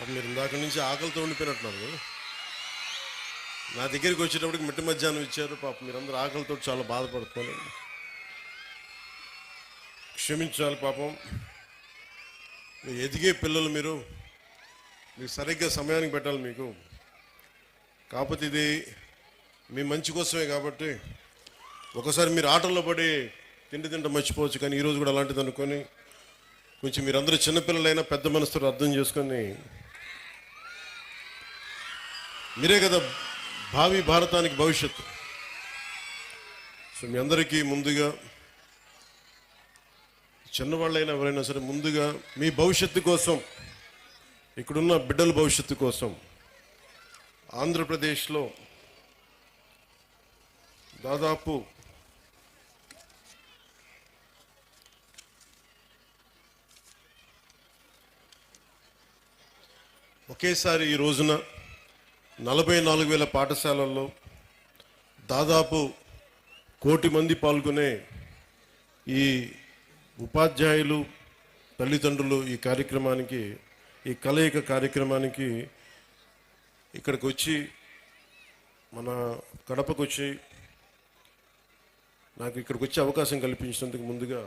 మీరు ఇందాక నుంచి ఆకలితో ఉండిపోయినట్టున్నారు. కదా. నా దగ్గరికి వచ్చేటప్పటికి మిట్ట మధ్యాహ్నం ఇచ్చారు. పాపం మీరందరూ ఆకలితో చాలా బాధపడుతున్నారు. క్షమించాలి పాపం. ఎదిగే పిల్లలు మీరు. మీరు సరిగ్గా సమయానికి పెట్టాలి మీకు. కాకపోతే ఇది మీ మంచి కోసమే కాబట్టి ఒకసారి మీరు ఆటల్లో పడి తిండి తింట మర్చిపోవచ్చు. కానీ ఈరోజు కూడా అలాంటిది అనుకొని కొంచెం మీరందరూ చిన్నపిల్లలైనా పెద్ద మనసుతో అర్థం చేసుకొని మీరే కదా భావి భారతానికి భవిష్యత్తు. సో మీ అందరికీ ముందుగా చిన్నవాళ్ళైనా ఎవరైనా సరే ముందుగా మీ భవిష్యత్తు కోసం ఇక్కడున్న బిడ్డల భవిష్యత్తు కోసం ఆంధ్రప్రదేశ్లో దాదాపు ఒకేసారి ఈ రోజున నలభై నాలుగు వేల పాఠశాలల్లో దాదాపు కోటి మంది పాల్గొనే ఈ ఉపాధ్యాయులు తల్లిదండ్రులు ఈ కార్యక్రమానికి ఈ కలయిక కార్యక్రమానికి ఇక్కడికి వచ్చి మన కడపకు వచ్చి నాకు ఇక్కడికి వచ్చే అవకాశం కల్పించినందుకు ముందుగా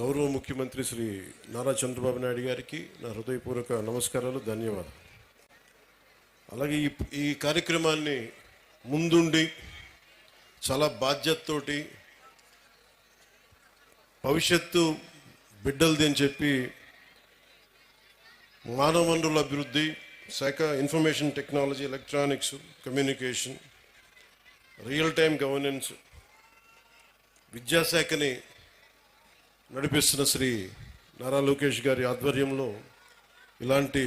గౌరవ ముఖ్యమంత్రి శ్రీ నారా చంద్రబాబు నాయుడు గారికి నా హృదయపూర్వక నమస్కారాలు ధన్యవాదాలు. అలాగే ఈ ఈ కార్యక్రమాన్ని ముందుండి చాలా బాధ్యతతోటి భవిష్యత్తు బిడ్డలది అని చెప్పి మానవ వనరుల అభివృద్ధి శాఖ information technology electronics communication real time governance విద్యాశాఖని నడిపిస్తున్న శ్రీ నారా లోకేష్ గారి ఆధ్వర్యంలో ఇలాంటి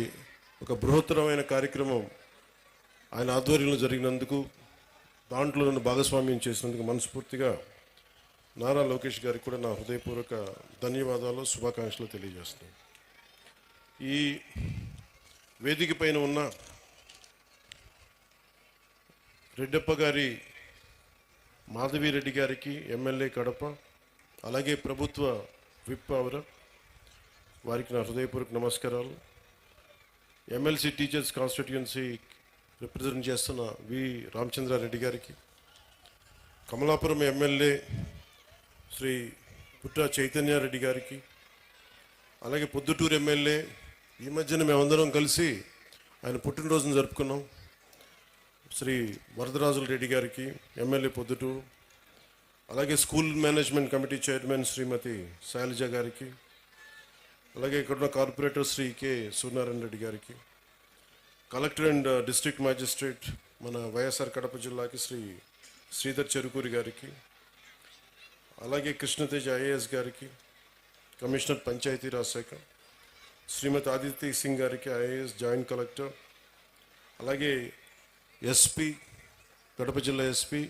ఒక బృహత్తరమైన కార్యక్రమం ఆయన ఆధ్వర్యంలో జరిగినందుకు దాంట్లో నన్ను భాగస్వామ్యం చేసినందుకు మనస్ఫూర్తిగా నారా లోకేష్ గారికి కూడా నా హృదయపూర్వక ధన్యవాదాలు శుభాకాంక్షలు తెలియజేస్తున్నాను. ఈ వేదిక పైన ఉన్న రెడ్డప్ప గారి మాధవిరెడ్డి గారికి ఎమ్మెల్యే కడప అలాగే ప్రభుత్వ విప్ అవర వారికి నా హృదయపూర్వక నమస్కారాలు. ఎమ్మెల్సీ టీచర్స్ కాన్స్టిట్యుయెన్సీ రిప్రజెంట్ చేస్తున్న వి రామచంద్రారెడ్డి గారికి. కమలాపురం ఎమ్మెల్యే శ్రీ పుట్ట చైతన్యారెడ్డి గారికి అలాగే పొద్దుటూరు ఎమ్మెల్యే ఈ మధ్యన మేమందరం కలిసి ఆయన పుట్టినరోజును జరుపుకున్నాం. శ్రీ వరదరాజుల రెడ్డి గారికి ఎమ్మెల్యే పొద్దుటూరు అలాగే school management committee chairman Shrimati Shailaja గారికి అలాగే ఇక్కడున్న కార్పొరేటర్ శ్రీ కె. సూర్యనారాయణ రెడ్డి గారికి కలెక్టర్ అండ్ డిస్ట్రిక్ట్ మ్యాజిస్ట్రేట్ మన వైఎస్ఆర్ కడప జిల్లాకి శ్రీ శ్రీధర్ చెరుకూరి గారికి అలాగే కృష్ణతేజ ఐఏఎస్ గారికి కమిషనర్ పంచాయతీరాజ్ శాఖ శ్రీమతి ఆదిత్య సింగ్ గారికి ఐఏఎస్ జాయింట్ కలెక్టర్ అలాగే ఎస్పీ కడప జిల్లా ఎస్పీ